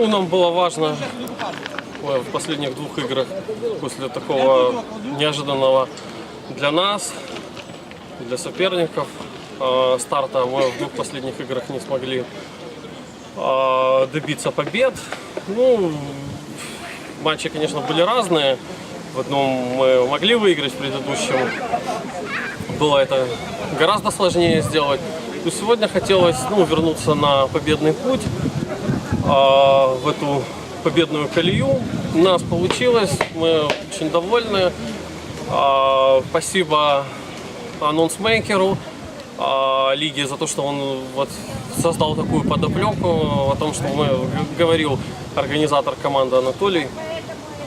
Ну, нам было важно в последних двух играх после такого неожиданного для нас, для соперников э, старта. Мы в двух последних играх не смогли э, добиться побед. Ну, матчи, конечно, были разные. В одном мы могли выиграть, в предыдущем было это гораздо сложнее сделать. То сегодня хотелось ну, вернуться на победный путь, а, в эту победную колею. У нас получилось, мы очень довольны. А, Спасибо анонсмейкеру а, лиги за то, что он вот создал такую подоплеку о том, что мы говорил организатор команды Анатолий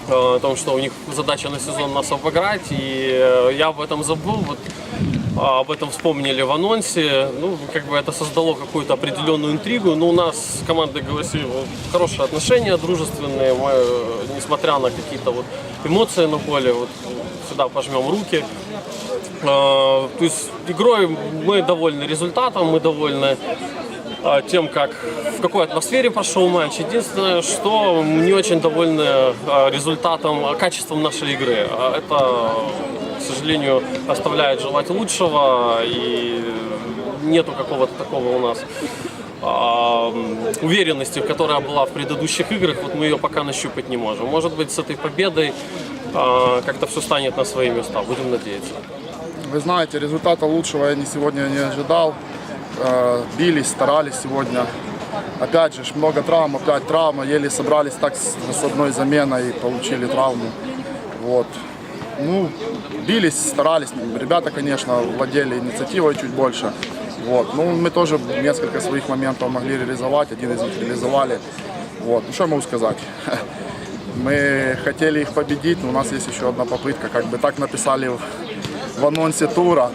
о том, что у них задача на сезон нас обыграть, и э, я об этом забыл, вот, об этом вспомнили в анонсе, ну, как бы это создало какую-то определенную интригу, но у нас с командой вот хорошие отношения, дружественные, мы, несмотря на какие-то вот эмоции на поле, вот, всегда пожмем руки. Э, То есть игрой мы довольны результатом, мы довольны а, тем, как в какой атмосфере прошел матч. Единственное, что не очень довольны а, результатом, а, качеством нашей игры. А Это, сожалению, оставляет желать лучшего и нету какого-то такого у нас а, уверенности, которая была в предыдущих играх, вот мы ее пока нащупать не можем. Может быть, с этой победой а, как-то все станет на свои места. Будем надеяться. Вы знаете, результата лучшего я не сегодня не ожидал. Э, Бились, старались сегодня. Опять же, много травм, опять травма. Еле собрались так с одной заменой и получили травму. Вот. Ну, бились, старались. Ребята, конечно, владели инициативой чуть больше. Вот. Ну, мы тоже несколько своих моментов могли реализовать. Один из них реализовали. Вот. Ну, что я могу сказать? Мы хотели их победить, но у нас есть еще одна попытка. Как бы так написали в, анонсе тура.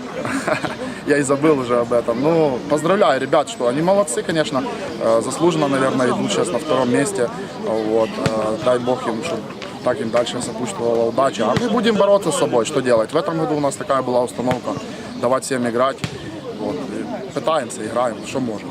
Я и забыл уже об этом. Ну, поздравляю ребят, что они молодцы, конечно. Э, Заслуженно, наверное, идут сейчас на втором месте. Вот. Э, Дай бог им, чтобы так им дальше сопутствовала удача. А мы будем бороться с собой, что делать. В этом году у нас такая была установка. Давать всем играть. Вот. Пытаемся, играем, что можем.